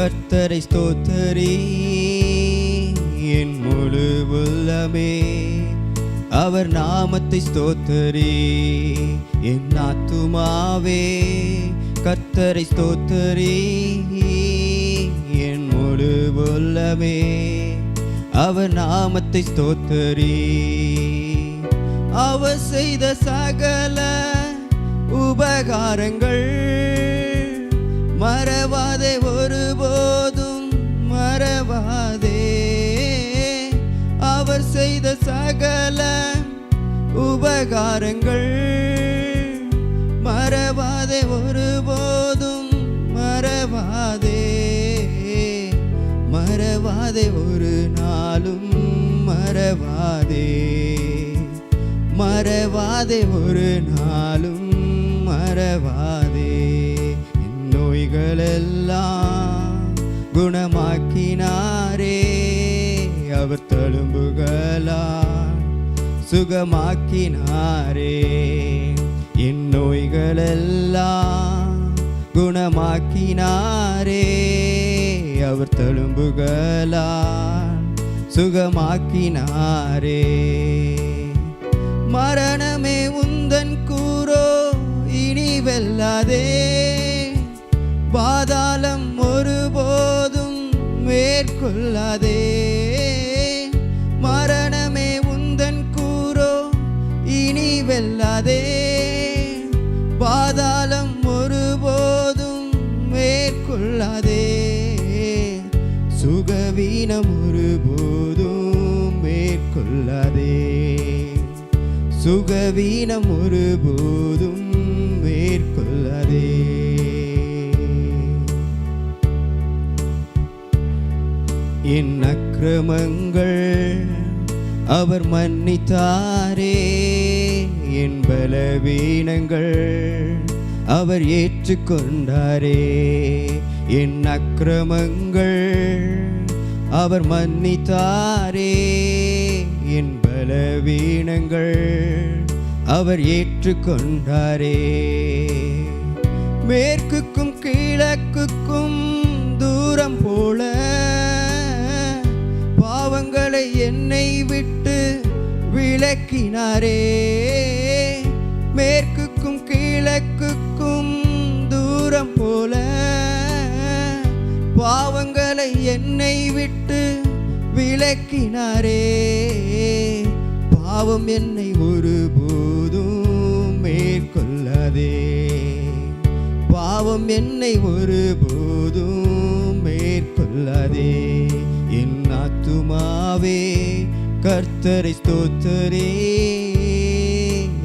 கர்த்தரை ஸ்தோத்தரி. என் முழு உள்ளமே. அவர் நாமத்தை ஸ்தோத்தரி. என் ஆத்துமாவே. கர்த்தரை ஸ்தோத்தரி. என் முழு உள்ளமே. அவர் நாமத்தை ஸ்தோத்தரி. அவர் செய்த சகல உபகாரங்கள். மறவாதே ஒருபோதும் மறவாதே. அவர் செய்த சகல உபகாரங்கள் மறவாதே ஒருபோதும் மறவாதே. மறவாதே ஒரு நாளும் மறவாதே. மறவாதே ஒரு நாளும் மறவாதே. நோய்களெல்லாம் குணமாக்கினாரே. அவர் தழும்புகளால் சுகமாக்கினாரே. என் நோய்களெல்லாம் குணமாக்கினாரே. அவர் தழும்புகளால் சுகமாக்கினாரே. மரணமே உந்தன் கூரோ இனி வெல்லாதே. பாதாளம் ஒருபோதும் மேற்கொள்ளாதே. மரணமே உந்தன் கூரோ இனி வெல்லாதே. பாதாளம் ஒருபோதும் மேற்கொள்ளாதே. சுகவீனம் ஒருபோதும் மேற்கொள்ளாதே. சுகவீனம் ஒருபோதும் அக்கிரமங்கள் அவர் மன்னித்தாரே என் பலவீனங்கள் அவர் ஏற்றுக்கொண்டாரே. என் அக்கிரமங்கள் அவர் மன்னித்தாரே. என் பலவீனங்கள் அவர் ஏற்றுக்கொண்டாரே. மேற்குக்கும் கிழக்குக்கும் என்னை விட்டு விளக்கினாரே. மேற்குக்கும் கிழக்குக்கும் தூரம் போல பாவங்களை என்னை விட்டு விளக்கினாரே. பாவம் என்னை ஒருபோதும் மேற்கொள்ளதே. பாவம் என்னை ஒருபோதும் மேற்கொள்ளதே. என் ஆத்துமாவே கர்த்தரை ஸ்தோத்தரே.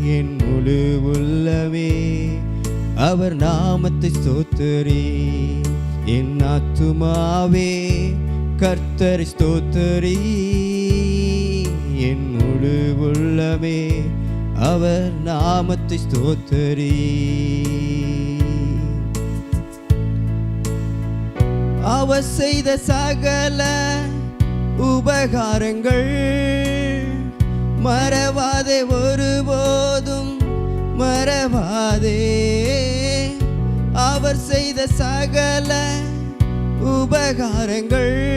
என் முழு உள்ளவே அவர் நாமத்தை ஸ்தோத்தரே. என் ஆத்துமாவே கர்த்தரை ஸ்தோத்தரே. என் முழு உள்ளவே அவர் நாமத்தை ஸ்தோத்தரே. அவர் செய்த சகல உபகாரங்கள். மறவாதே ஒருபோதும் மறவாதே. அவர் செய்த சகல உபகாரங்கள்.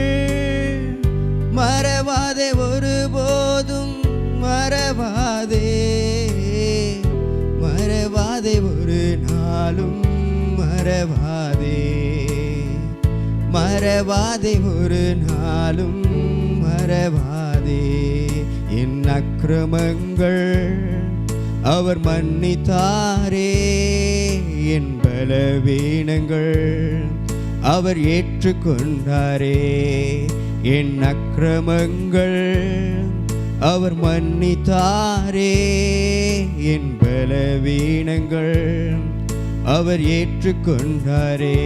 மறவாதே ஒருபோதும் மறவாதே. மறவாதே ஒரு நாளும் மறவாதே. மறவாதே ஒரு நாளும் மறவாதே என் அக்கிரமங்கள் அவர் மன்னித்தாரே. என் பலவீனங்கள் அவர் ஏற்றுக்கொண்டாரே. என் அக்கிரமங்கள் அவர் மன்னித்தாரே. என் பலவீனங்கள் அவர் ஏற்றுக்கொண்டாரே.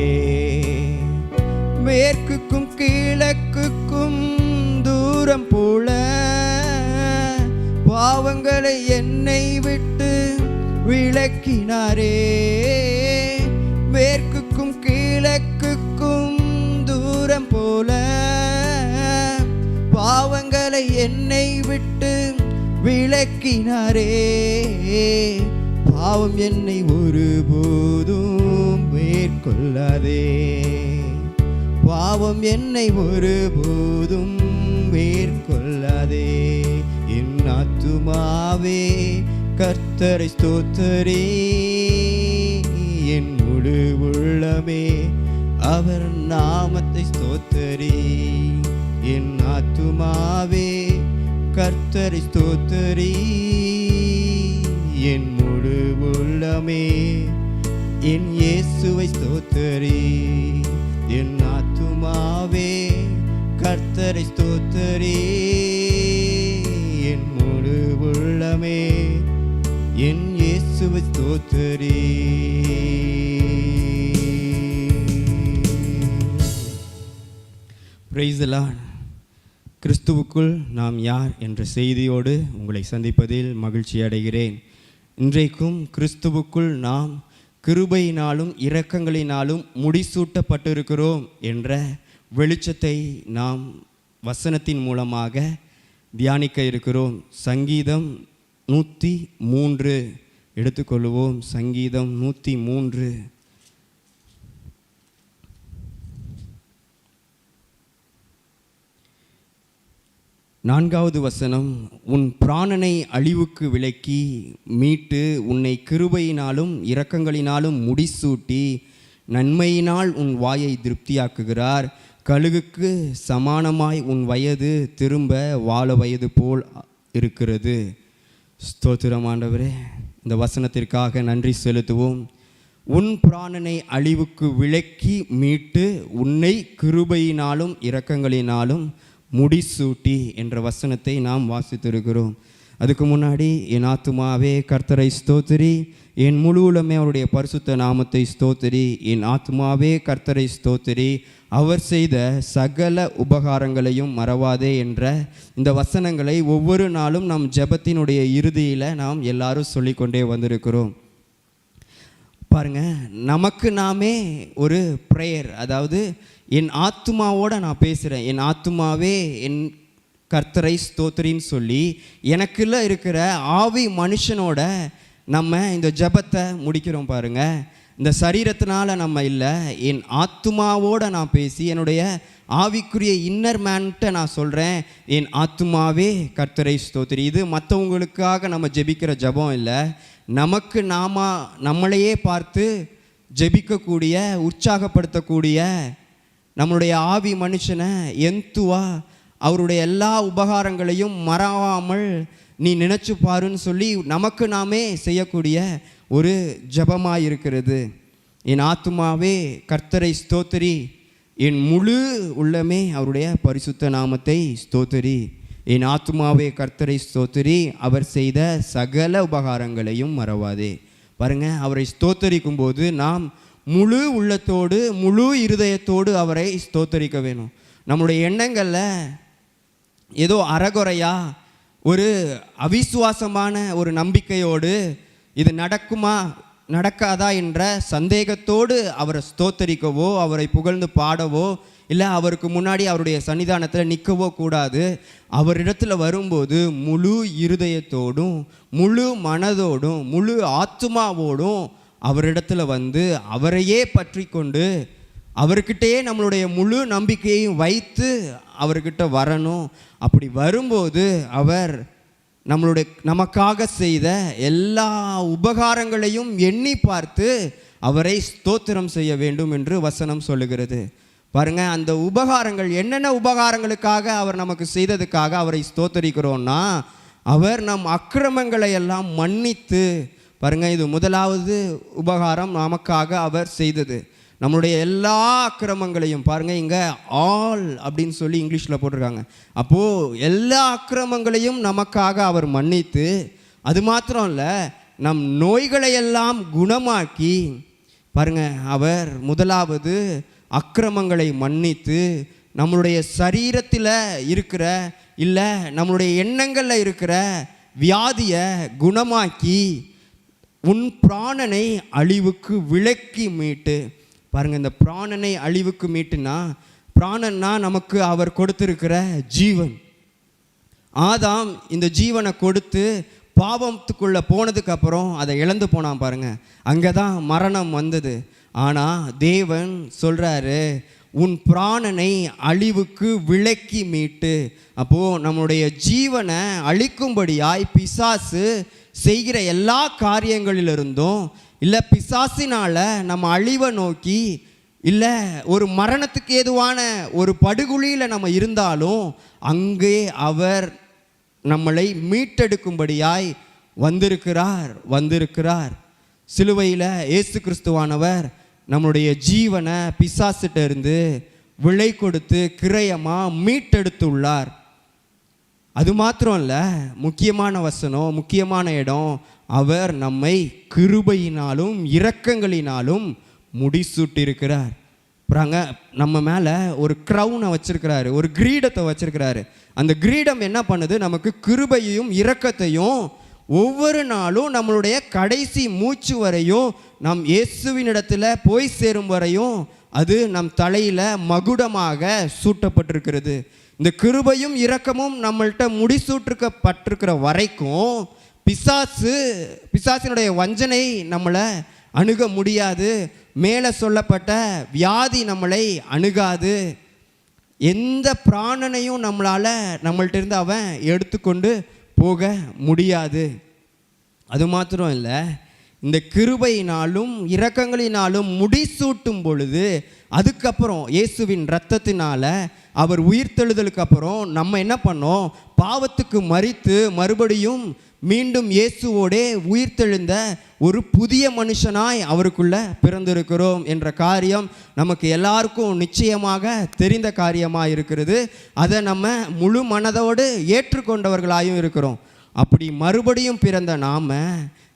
மேற்குக்கும் கிழக்குக்கும் தூரம் போல பாவங்களை என்னை விட்டு விளக்கினாரே மேற்குக்கும் கிழக்குக்கும் தூரம் போல பாவங்களை என்னை விட்டு விளக்கினாரே பாவம் என்னை ஒருபோதும் மேற்கொள்ளாதே. பாவம் என்னை ஒருபோதும் மேற்கொள்ளாதே. என் ஆத்துமாவே கர்த்தரை ஸ்தோத்தரே. என் முழு உள்ளமே அவர் நாமத்தை ஸ்தோத்தரே. என் ஆத்துமாவே கர்த்தரை ஸ்தோத்தரே. என் முழு உள்ளமே என் இயேசுவை ஸ்தோத்தரே. என் ஆத்துமாவே கர்த்தரை ஸ்தோத்தரே. என் முழு உள்ளமே. என் இயேசுவை ஸ்தோத்தரே. கிறிஸ்துவுக்குள் நாம் யார் என்ற செய்தியோடு உங்களை சந்திப்பதில் மகிழ்ச்சி அடைகிறேன். இன்றைக்கும் கிறிஸ்துவுக்குள் நாம் கிருபையினாலும் இரக்கங்களினாலும் முடிசூட்டப்பட்டிருக்கிறோம் என்ற வெளிச்சத்தை நாம் வசனத்தின் மூலமாக தியானிக்க இருக்கிறோம். சங்கீதம் நூற்றி மூன்று. எடுத்துக்கொள்வோம். சங்கீதம் நூற்றி மூன்று. நான்காவது வசனம் உன் பிராணனை அழிவுக்கு விலக்கி மீட்டு உன்னை கிருபையினாலும் இரக்கங்களினாலும் முடிசூட்டி நன்மையினால் உன் வாயை திருப்தியாக்குகிறார். கழுகுக்கு சமானமாய் உன் வயது திரும்ப வாழ வயது போல் இருக்கிறது. ஸ்தோத்திரமாண்டவரே இந்த வசனத்திற்காக நன்றி செலுத்துவோம். உன் பிராணனை அழிவுக்கு விளக்கி மீட்டு உன்னை கிருபையினாலும் இரக்கங்களினாலும் முடிசூட்டி என்ற வசனத்தை நாம் வாசித்திருக்கிறோம். அதுக்கு முன்னாடி என் ஆத்துமாவே கர்த்தரை ஸ்தோத்திரி. என் முழு உலமே அவருடைய பரிசுத்த நாமத்தை ஸ்தோத்திரி. என் ஆத்மாவே கர்த்தரை ஸ்தோத்திரி. அவர் செய்த சகல உபகாரங்களையும் மறவாதே என்ற இந்த வசனங்களை ஒவ்வொரு நாளும் நம் ஜெபத்தினுடைய இறுதியில் நாம் எல்லாரும் சொல்லிக்கொண்டே வந்திருக்கிறோம். பாருங்க நமக்கு நாமே ஒரு ப்ரேயர் அதாவது என் ஆத்துமாவோட நான் பேசுகிறேன் என் ஆத்துமாவே என் கர்த்தரை ஸ்தோத்திரின்னு சொல்லி எனக்குள்ள இருக்கிற ஆவி மனுஷனோட நம்ம இந்த ஜெபத்தை முடிக்கிறோம் பாருங்கள் இந்த சரீரத்தினால் நம்ம இல்லை. என் ஆத்துமாவோட நான் பேசி என்னுடைய ஆவிக்குரிய இன்னர் மேன்ட்ட நான் சொல்கிறேன் என் ஆத்துமாவே கர்த்தரை ஸ்தோத்திரி. இது மற்றவங்களுக்காக நம்ம ஜெபிக்கிற ஜெபம் இல்லை. நமக்கு நாம நம்மளையே பார்த்து ஜெபிக்கக்கூடிய உற்சாகப்படுத்தக்கூடிய நம்மளுடைய ஆவி மனுஷனை எந்துவா அவருடைய எல்லா உபகாரங்களையும் மறவாமல் நீ நினச்சி பாருன்னு சொல்லி நமக்கு நாமே செய்யக்கூடிய ஒரு ஜபமாக இருக்கிறது என் ஆத்துமாவே கர்த்தரை ஸ்தோத்திரி. என் முழு உள்ளமே அவருடைய பரிசுத்த நாமத்தை ஸ்தோத்திரி. என் ஆத்துமாவே கர்த்தரை ஸ்தோத்திரி. அவர் செய்த சகல உபகாரங்களையும் மறவாதே. பாருங்க அவரை ஸ்தோத்தரிக்கும் போது நாம் முழு உள்ளத்தோடு முழு இருதயத்தோடு அவரை ஸ்தோத்தரிக்க வேணும். நம்முடைய எண்ணங்களில் ஏதோ அறகுறையாக ஒரு அவிசுவாசமான ஒரு நம்பிக்கையோடு இது நடக்குமா நடக்காதா என்ற சந்தேகத்தோடு அவரை ஸ்தோத்தரிக்கவோ அவரை புகழ்ந்து பாடவோ இல்லை அவருக்கு முன்னாடி அவருடைய சன்னிதானத்தில் நிற்கவோ கூடாது. அவரிடத்துல வரும்போது முழு இருதயத்தோடும் முழு மனதோடும் முழு ஆத்துமாவோடும் அவரிடத்துல வந்து அவரையே பற்றி கொண்டு அவர்கிட்டயே நம்மளுடைய முழு நம்பிக்கையையும் வைத்து அவர்கிட்ட வரணும். அப்படி வரும்போது அவர் நம்மளுடைய நமக்காக செய்த எல்லா உபகாரங்களையும் எண்ணி பார்த்து அவரை ஸ்தோத்திரம் செய்ய வேண்டும் என்று வசனம் சொல்லுகிறது. பாருங்க அந்த உபகாரங்கள் என்னென்ன உபகாரங்களுக்காக அவர் நமக்கு செய்ததுக்காக அவரை ஸ்தோத்தரிக்கிறோம்னா அவர் நம் அக்கிரமங்களை எல்லாம் மன்னித்து பாருங்க இது முதலாவது உபகாரம் நமக்காக அவர் செய்தது. நம்மளுடைய எல்லா அக்கிரமங்களையும் பாருங்கள் இங்கே ஆல் அப்படின்னு சொல்லி இங்கிலீஷில் போட்டிருக்காங்க. அப்போது எல்லா அக்கிரமங்களையும் நமக்காக அவர் மன்னித்து அது மாத்திரம் இல்லை நம் நோய்களை எல்லாம் குணமாக்கி பாருங்க அவர் முதலாவது அக்கிரமங்களை மன்னித்து நம்மளுடைய சரீரத்தில் இருக்கிற இல்லை நம்மளுடைய எண்ணங்களில் இருக்கிற வியாதியை குணமாக்கி உன் பிராணனை அழிவுக்கு விலக்கி மீட்டு பாருங்கள் இந்த பிராணனை அழிவுக்கு மீட்டுனா பிராணன்னா நமக்கு அவர் கொடுத்துருக்கிற ஜீவன். ஆதாம் இந்த ஜீவனை கொடுத்து பாவத்துக்குள்ளே போனதுக்கப்புறம் அதை இழந்து போனான் பாருங்கள் அங்கே தான் மரணம் வந்தது. ஆனால் தேவன் சொல்கிறாரு உன் பிராணனை அழிவுக்கு விலக்கி மீட்டு. அப்போது நம்முடைய ஜீவனை அழிக்கும்படியாய் பிசாசு செய்கிற எல்லா காரியங்களிலிருந்தும் இல்லை பிசாசினால் நம்ம அழிவை நோக்கி இல்லை ஒரு மரணத்துக்கு ஏதுவான ஒரு படுகுழியில் நம்ம இருந்தாலும் அங்கே அவர் நம்மளை மீட்டெடுக்கும்படியாய் வந்திருக்கிறார் வந்திருக்கிறார். சிலுவையில் இயேசு கிறிஸ்துவானவர் நம்மளுடைய ஜீவனை பிசாசிட்ட இருந்து விலை கொடுத்து கிரயமாக மீட்டெடுத்துள்ளார். அது மாத்திரம் இல்லை முக்கியமான வசனம் முக்கியமான இடம் அவர் நம்மை கிருபையினாலும் இரக்கங்களினாலும் முடிசூட்டிருக்கிறார் அப்புறங்க நம்ம மேலே ஒரு க்ரௌனை வச்சுருக்கிறாரு ஒரு கிரீடத்தை வச்சுருக்கிறாரு. அந்த கிரீடம் என்ன பண்ணுது? நமக்கு கிருபையையும் இரக்கத்தையும் ஒவ்வொரு நாளும் நம்மளுடைய கடைசி மூச்சு வரையும் நம் இயேசுவினிடத்தில் போய் சேரும் வரையும் அது நம் தலையில் மகுடமாக சூட்டப்பட்டிருக்கிறது. இந்த கிருபையும் இரக்கமும் நம்மள்கிட்ட முடிசூட்டுக்கப்பட்டிருக்கிற வரைக்கும் பிசாசு பிசாசினுடைய வஞ்சனை நம்மளை அணுக முடியாது. மேலே சொல்லப்பட்ட வியாதி நம்மளை அணுகாது. எந்த பிராணனையும் நம்மளால் நம்மள்ட்ட இருந்து அவன் எடுத்துக்கொண்டு போக முடியாது. அது மாத்திரம் இல்லை. இந்த கிருபையினாலும் இரக்கங்களினாலும் முடிசூட்டும் பொழுது அதுக்கப்புறம் இயேசுவின் இரத்தத்தினால அவர் உயிர்த்தெழுதலுக்கு அப்புறம் நம்ம என்ன பண்ணோம்? பாவத்துக்கு மறித்து மறுபடியும் மீண்டும் இயேசுவோடே உயிர்த்தெழுந்த ஒரு புதிய மனுஷனாய் அவருக்குள்ள பிறந்திருக்கிறோம் என்ற காரியம் நமக்கு எல்லாருக்கும் நிச்சயமாக தெரிந்த காரியமாக இருக்கிறது அதை நம்ம முழு மனதோடு ஏற்றுக்கொண்டவர்களாயும் இருக்கிறோம். அப்படி மறுபடியும் பிறந்த நாம்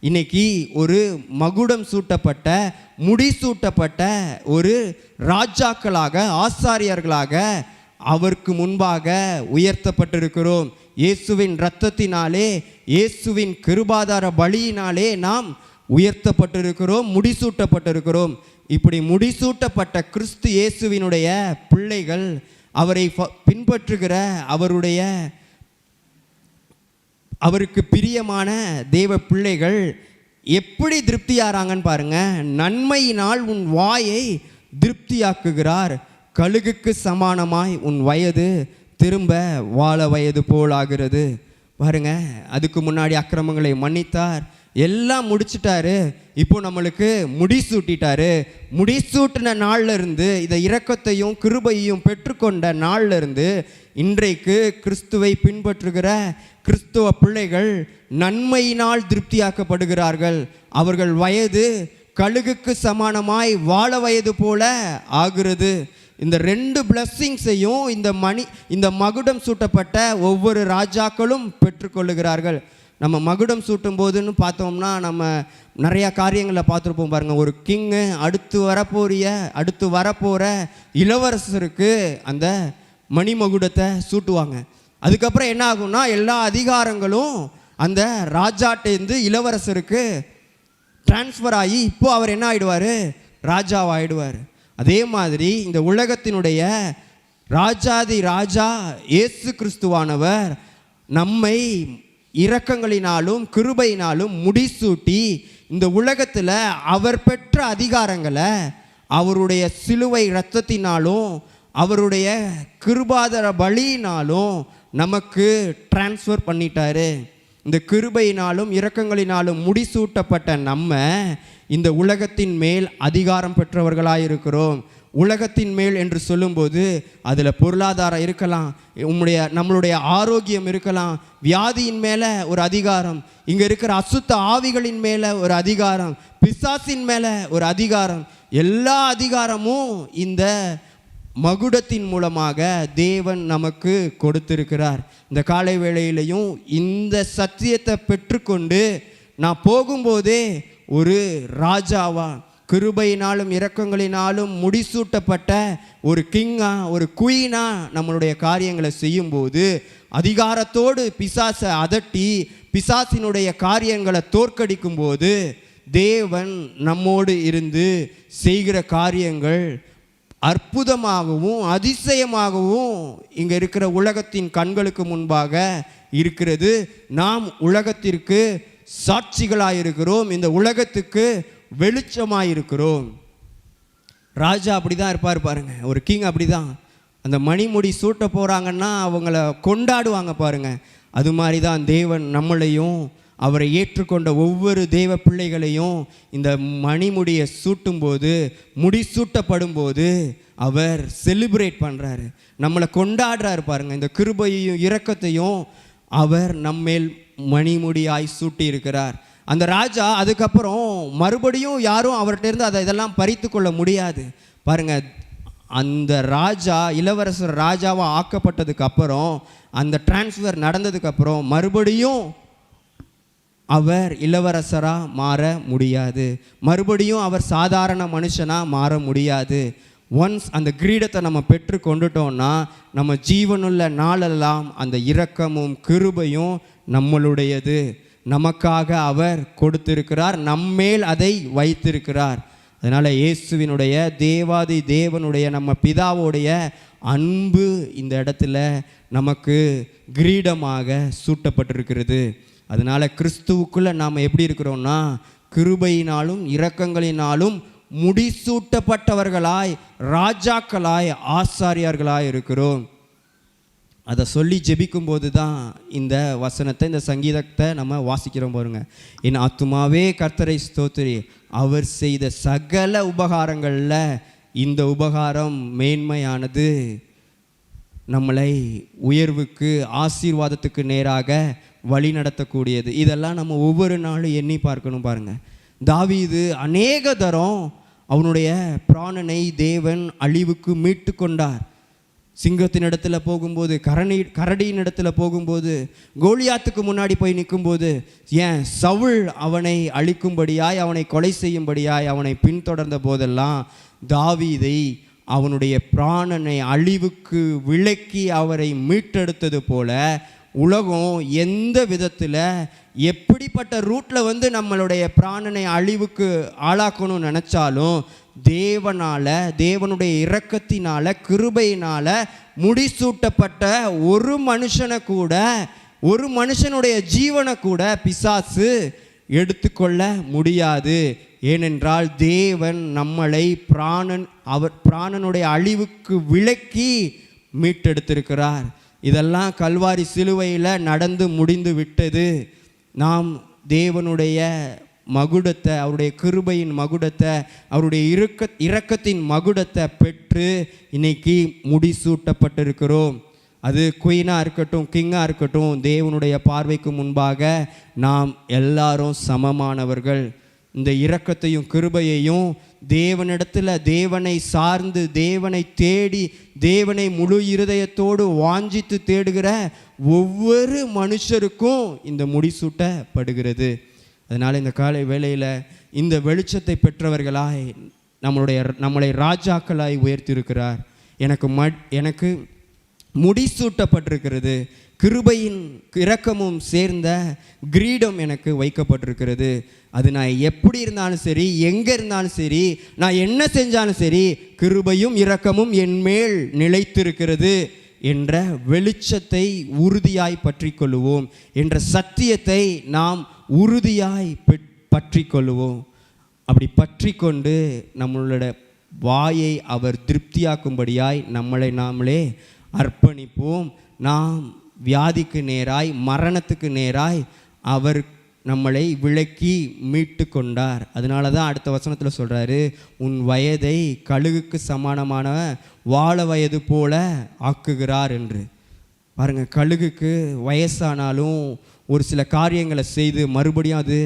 இன்னைக்கு ஒரு மகுடம் சூட்டப்பட்ட முடிசூட்டப்பட்ட ஒரு ராஜாக்களாக ஆசாரியர்களாக அவருக்கு முன்பாக உயர்த்தப்பட்டிருக்கிறோம். இயேசுவின் இரத்தத்தினாலே இயேசுவின் கிருபாதார பலியினாலே நாம் உயர்த்தப்பட்டிருக்கிறோம் முடிசூட்டப்பட்டிருக்கிறோம் இப்படி முடிசூட்டப்பட்ட கிறிஸ்து இயேசுவினுடைய பிள்ளைகள் அவரை பின்பற்றுகிற அவருடைய அவருக்கு பிரியமான தேவ பிள்ளைகள் எப்படி திருப்தியாகிறாங்கன்னு பாருங்க. நன்மையினால் உன் வாயை திருப்தியாக்குகிறார். கழுகுக்கு சமானமாய் உன் வயது திரும்ப வாழ வயது போலாகிறது பாருங்க அதுக்கு முன்னாடி அக்கிரமங்களை மன்னித்தார். எல்லாம் முடிச்சிட்டாரு. இப்போ நம்மளுக்கு முடிசூட்டிட்டாரு. முடிசூட்டின நாள்ல இருந்து இந்த இரக்கத்தையும் கிருபையும் பெற்றுக்கொண்ட நாள்ல இருந்து இன்றைக்கு கிறிஸ்துவை பின்பற்றுகிற கிறிஸ்துவ பிள்ளைகள் நன்மையினால் திருப்தியாக்கப்படுகிறார்கள். அவர்கள் வயது கழுகுக்கு சமானமாய் வாழ வயது போல ஆகிறது. இந்த ரெண்டு பிளஸ்ஸிங்ஸையும் இந்த மணி இந்த மகுடம் சூட்டப்பட்ட ஒவ்வொரு ராஜாக்களும் பெற்றுக்கொள்ளுகிறார்கள். நம்ம மகுடம் சூட்டும் போதுன்னு பார்த்தோம்னா நம்ம நிறையா காரியங்களை பார்த்துருப்போம் பாருங்கள் ஒரு கிங்கு அடுத்து வரப்போறிய அடுத்து வரப்போகிற இளவரசருக்கு அந்த மணிமகுடத்தை சூட்டுவாங்க. அதுக்கப்புறம் என்ன ஆகும்னா எல்லா அதிகாரங்களும் அந்த ராஜாட்டேந்து இளவரசருக்கு டிரான்ஸ்ஃபர் ஆகி இப்போ அவர் என்ன ஆயிடுவார்? ராஜாவாகிடுவார் அதே மாதிரி இந்த உலகத்தினுடைய ராஜாதி ராஜா இயேசு கிறிஸ்துவானவர் நம்மை இரக்கங்களினாலும் கிருபையினாலும் முடிசூட்டி இந்த உலகத்தில் அவர் பெற்ற அதிகாரங்களை அவருடைய சிலுவை இரத்தத்தினாலும் அவருடைய கிருபாதர பலியினாலும் நமக்கு டிரான்ஸ்ஃபர் பண்ணிட்டாரு. இந்த கிருபையினாலும் இரக்கங்களினாலும் முடிசூட்டப்பட்ட நம்ம இந்த உலகத்தின் மேல் அதிகாரம் பெற்றவர்களாக இருக்கிறோம். உலகத்தின் மேல் என்று சொல்லும்போது அதில் பொருளாதாரம் இருக்கலாம் உம்முடைய நம்மளுடைய ஆரோக்கியம் இருக்கலாம் வியாதியின் மேலே ஒரு அதிகாரம் இங்கே இருக்கிற அசுத்த ஆவிகளின் மேலே ஒரு அதிகாரம் பிசாசின் மேலே ஒரு அதிகாரம் எல்லா அதிகாரமும் இந்த மகுடத்தின் மூலமாக தேவன் நமக்கு கொடுத்திருக்கிறார். இந்த காலை வேளையிலையும் இந்த சத்தியத்தை பெற்றுக்கொண்டு நான் போகும்போதே ஒரு ராஜாவா கிருபையினாலும் இரக்கங்களினாலும் முடிசூட்டப்பட்ட ஒரு கிங்கா ஒரு குயினா நம்மளுடைய காரியங்களை செய்யும்போது அதிகாரத்தோடு பிசாசை அதட்டி பிசாசினுடைய காரியங்களை தோற்கடிக்கும் போது தேவன் நம்மோடு இருந்து செய்கிற காரியங்கள் அற்புதமாகவும் அதிசயமாகவும் இங்கே இருக்கிற உலகத்தின் கண்களுக்கு முன்பாக இருக்கிறது. நாம் உலகத்திற்கு சாட்சிகளாயிருக்கிறோம். இந்த உலகத்துக்கு வெளிச்சமாயிருக்கிறோம். ராஜா அப்படி தான் இருப்பார் பாருங்க. ஒரு கிங் அப்படி தான் அந்த மணிமுடி சூட்ட போகிறாங்கன்னா அவங்கள கொண்டாடுவாங்க பாருங்க. அது மாதிரி தான் தேவன் நம்மளையும் அவரை ஏற்றுக்கொண்ட ஒவ்வொரு தேவ பிள்ளைகளையும் இந்த மணிமுடியை சூட்டும்போது முடி போது அவர் செலிப்ரேட் பண்ணுறாரு நம்மளை கொண்டாடுறாரு பாருங்கள் இந்த கிருபையையும் இரக்கத்தையும் அவர் நம்மேல் மணிமுடியாய் சூட்டி இருக்கிறார் அந்த ராஜா அதுக்கப்புறம் மறுபடியும் யாரும் அவர்கிட்ட இருந்து அதை இதெல்லாம் பறித்து கொள்ள முடியாது. பாருங்க அந்த ராஜா இளவரசர் ராஜாவாக ஆக்கப்பட்டதுக்கு அப்புறம் அந்த டிரான்ஸ்ஃபர் நடந்ததுக்கப்புறம் மறுபடியும் அவர் இளவரசராக மாற முடியாது. மறுபடியும் அவர் சாதாரண மனுஷனாக மாற முடியாது. ஒன்ஸ் அந்த கிரீடத்தை நம்ம பெற்று கொண்டுட்டோம்னா நம்ம ஜீவனுள்ள நாளெல்லாம் அந்த இரக்கமும் கிருபையும் நம்மளுடையது. நமக்காக அவர் கொடுத்திருக்கிறார் நம்மேல் அதை வைத்திருக்கிறார். அதனால் இயேசுவினுடைய தேவாதி தேவனுடைய நம்ம பிதாவுடைய அன்பு இந்த இடத்துல நமக்கு கிரீடமாக சூட்டப்பட்டிருக்கிறது. அதனால் கிறிஸ்துவுக்குள்ளே நாம் எப்படி இருக்கிறோம்னா கிருபையினாலும் இரக்கங்களினாலும் முடிசூட்டப்பட்டவர்களாய் ராஜாக்களாய் ஆசாரியார்களாய் இருக்கிறோம். அதை சொல்லி ஜெபிக்கும்போது தான் இந்த வசனத்தை இந்த சங்கீதத்தை நம்ம வாசிக்கிறோம் பாருங்க. என் ஆத்துமாவே கர்த்தரை ஸ்தோத்திரி. அவர் செய்த சகல உபகாரங்களில் இந்த உபகாரம் மேன்மையானது. நம்மளை உயர்வுக்கு ஆசீர்வாதத்துக்கு நேராக வழி நடத்தக்கூடியது. இதெல்லாம் நம்ம ஒவ்வொரு நாளும் எண்ணி பார்க்கணும் பாருங்க. தாவீது அநேக தரம் அவனுடைய பிராணனை தேவன் அழிவுக்கு மீட்டு கொண்டார். சிங்கத்தின் இடத்துல போகும்போது கரணி கரடியின் இடத்துல போகும்போது கோலியாத்துக்கு முன்னாடி போய் நிற்கும்போது ஏன் சவுள் அவனை அழிக்கும்படியாய் அவனை கொலை செய்யும்படியாய் அவனை பின்தொடர்ந்த போதெல்லாம் தாவீதை அவனுடைய பிராணனை அழிவுக்கு விலக்கி அவரை மீட்டெடுத்தது போல உலகம் எந்த விதத்தில் எப்படிப்பட்ட ரூட்டில் வந்து நம்மளுடைய பிராணனை அழிவுக்கு ஆளாக்கணும்னு நினச்சாலும் தேவனால் தேவனுடைய இரக்கத்தினால் கிருபையினால் முடிசூட்டப்பட்ட ஒரு மனுஷனை கூட ஒரு மனுஷனுடைய ஜீவனை கூட பிசாசு எடுத்துக்கொள்ள முடியாது. ஏனென்றால் தேவன் நம்மளை பிராணன் அவர் பிராணனுடைய அழிவுக்கு விளக்கி மீட்டெடுத்திருக்கிறார். இதெல்லாம் கல்வாரி சிலுவையில் நடந்து முடிந்து விட்டது. நாம் தேவனுடைய மகுடத்தை அவருடைய கிருபையின் மகுடத்தை அவருடைய இருக்க இரக்கத்தின் மகுடத்தை பெற்று இன்னைக்கு முடிசூட்டப்பட்டிருக்கிறோம். அது குயினாக இருக்கட்டும் கிங்காக இருக்கட்டும் தேவனுடைய பார்வைக்கு முன்பாக நாம் எல்லாரும் சமமானவர்கள். இந்த இரக்கத்தையும் கிருபையையும் தேவனிடத்தில் தேவனை சார்ந்து தேவனை தேடி தேவனை முழு இருதயத்தோடு வாஞ்சித்து தேடுகிற ஒவ்வொரு மனுஷருக்கும் இந்த முடிசூட்டப்படுகிறது. அதனால் இந்த காலை வேளையில் இந்த வெளிச்சத்தை பெற்றவர்களாய் நம்மளுடைய நம்மளை ராஜாக்களாய் உயர்த்தியிருக்கிறார். எனக்கு ம எனக்கு முடிசூட்டப்பட்டிருக்கிறது. கிருபையின் இரக்கமும் சேர்ந்த கிரீடம் எனக்கு வைக்கப்பட்டிருக்கிறது. அது நான் எப்படி இருந்தாலும் சரி எங்கே இருந்தாலும் சரி நான் என்ன செஞ்சாலும் சரி கிருபையும் இரக்கமும் என் மேல் நிலைத்திருக்கிறது என்ற வெளிச்சத்தை உறுதியாய் பற்றி கொள்ளுவோம் என்ற சத்தியத்தை நாம் உறுதியாய் பற்றி கொள்ளுவோம் அப்படி பற்றி கொண்டு நம்மளோட வாயை அவர் திருப்தியாக்கும்படியாய் நம்மளை நாமளே அர்ப்பணிப்போம். நாம் வியாதிக்கு நேராய் மரணத்துக்கு நேராய் அவர் நம்மளை விலக்கி மீட்டு கொண்டார் அதனால தான் அடுத்த வசனத்தில் சொல்கிறாரு உன் வயதை கழுகுக்கு சமானமான வாழ வயது போல ஆக்குகிறார் என்று. பாருங்க கழுகுக்கு வயசானாலும் ஒரு சில காரியங்களை செய்து மறுபடியும் அது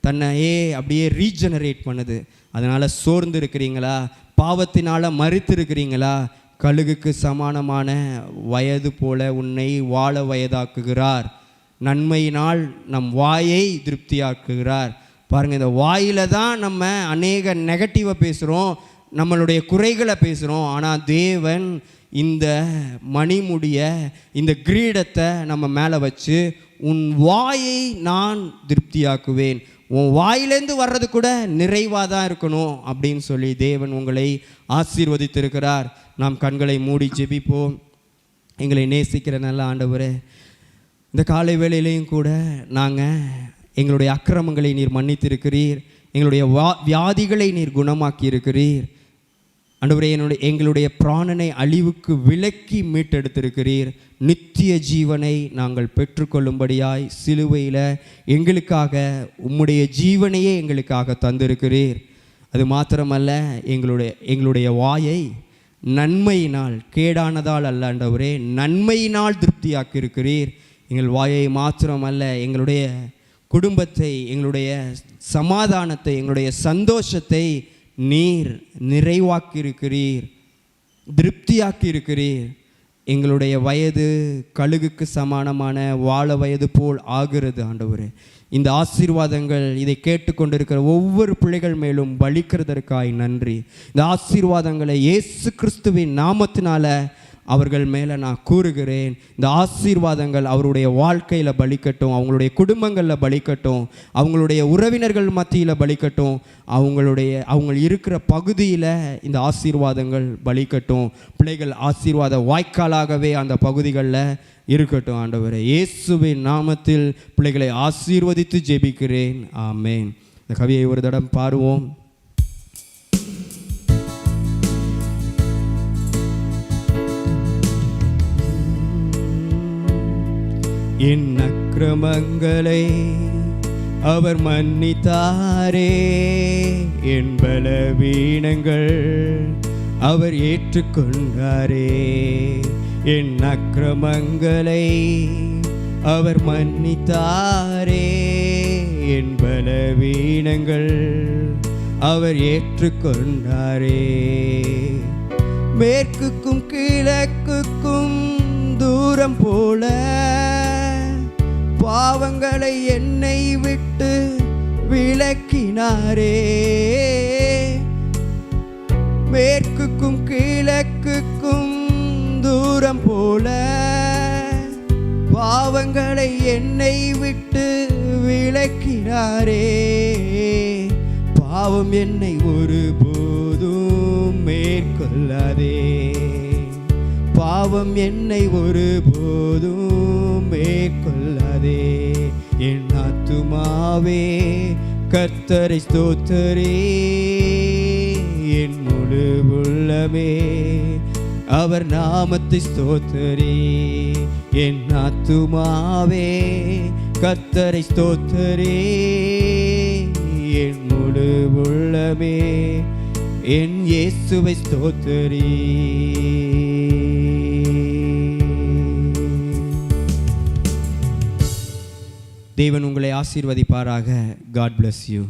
தன்னையே அப்படியே ரீஜெனரேட் பண்ணுது. அதனால் சோர்ந்து இருக்கிறீங்களா பாவத்தினால் மறுத்து இருக்கிறீங்களா கழுகுக்கு சமானமான வயது போல உன்னை வாழ வயதாக்குகிறார். நன்மையினால் நம் வாயை திருப்தியாக்குகிறார். பாருங்கள் இந்த வாயில் தான் நம்ம அநேக நெகட்டிவை பேசுகிறோம் நம்மளுடைய குறைகளை பேசுகிறோம் ஆனால் தேவன் இந்த மணிமுடிய இந்த கிரீடத்தை நம்ம மேலே வச்சு உன் வாயை நான் திருப்தியாக்குவேன். உன் வாயிலேருந்து வர்றது கூட நிறைவாக தான் இருக்கணும் அப்படின்னு சொல்லி தேவன் உங்களை ஆசீர்வதித்திருக்கிறார். நாம் கண்களை மூடி ஜெபிப்போம். எங்களை நேசிக்கிற நல்ல ஆண்டவரே இந்த காலை வேளையிலையும் கூட நாங்கள் எங்களுடைய அக்கிரமங்களை நீர் மன்னித்திருக்கிறீர். எங்களுடைய வா வியாதிகளை நீர் குணமாக்கி இருக்கிறீர் அன்றுவரே என்னுடைய எங்களுடைய பிராணனை அழிவுக்கு விலக்கி மீட்டெடுத்திருக்கிறீர். நித்திய ஜீவனை நாங்கள் பெற்றுக்கொள்ளும்படியாய் சிலுவையில் எங்களுக்காக உம்முடைய ஜீவனையே எங்களுக்காக தந்திருக்கிறீர். அது மாத்திரமல்ல எங்களுடைய எங்களுடைய வாயை நன்மையினால் கேடானதால் அல்ல அண்டவரே நன்மையினால் திருப்தியாக்கி இருக்கிறீர் எங்கள் வாயை மாத்திரமல்ல எங்களுடைய குடும்பத்தை எங்களுடைய சமாதானத்தை எங்களுடைய சந்தோஷத்தை நீர் நிறைவாக்கி இருக்கிறீர் திருப்தியாக்கி இருக்கிறீர் எங்களுடைய வயது கழுகுக்கு சமானமான வாழ வயது போல் ஆகிறது ஆண்டவரே. இந்த ஆசீர்வாதங்கள் இதை கேட்டுக்கொண்டிருக்கிற ஒவ்வொரு பிள்ளைகள் மேலும் வலிக்கிறதற்காய் நன்றி. இந்த ஆசீர்வாதங்களை இயேசு கிறிஸ்துவின் நாமத்தினால அவர்கள் மேலே நான் கூறுகிறேன். இந்த ஆசீர்வாதங்கள் அவருடைய வாழ்க்கையில் பலிக்கட்டும் அவங்களுடைய குடும்பங்களில் பலிக்கட்டும் அவங்களுடைய உறவினர்கள் மத்தியில் பலிக்கட்டும் அவங்களுடைய அவங்க இருக்கிற பகுதியில் இந்த ஆசீர்வாதங்கள் பலிக்கட்டும். பிள்ளைகள் ஆசீர்வாத வாய்க்காலாகவே அந்த பகுதிகளில் இருக்கட்டும் ஆண்டவரே. இயேசுவின் நாமத்தில் பிள்ளைகளை ஆசீர்வதித்து ஜெபிக்கிறேன். ஆமேன். இந்த கவியை ஒரு தடம் பாருவோம் என் அக்கிரமங்களை அவர் மன்னித்தாரே. என் பலவீனங்கள் அவர் ஏற்றுக்கொண்டாரே. என் அக்கிரமங்களை அவர் மன்னித்தாரே. என் பலவீனங்கள் அவர் ஏற்றுக்கொண்டாரே. மேற்குக்கும் கிழக்குக்கும் தூரம் போல பாவங்களை என்னை விட்டு விளக்கினாரே மேற்குக்கும் கிழக்குக்கும் தூரம் போல பாவங்களை என்னை விட்டு விளக்கினாரே பாவம் என்னை ஒருபோதும் மேற்கொள்ளாதே. பாவம் என்னை ஒரு போதும் மேற்கொள்ளாதே. என் ஆத்துமாவே கத்தரை ஸ்தோத்தரே. என் முழு உள்ளமே அவர் நாமத்தை ஸ்தோத்தரே. என் ஆத்துமாவே கத்தரை ஸ்தோத்தரே. என் முழு உள்ளமே என் இயேசுவை ஸ்தோத்தரே. தேவன் உங்களை ஆசீர்வதிப்பாராக. God bless you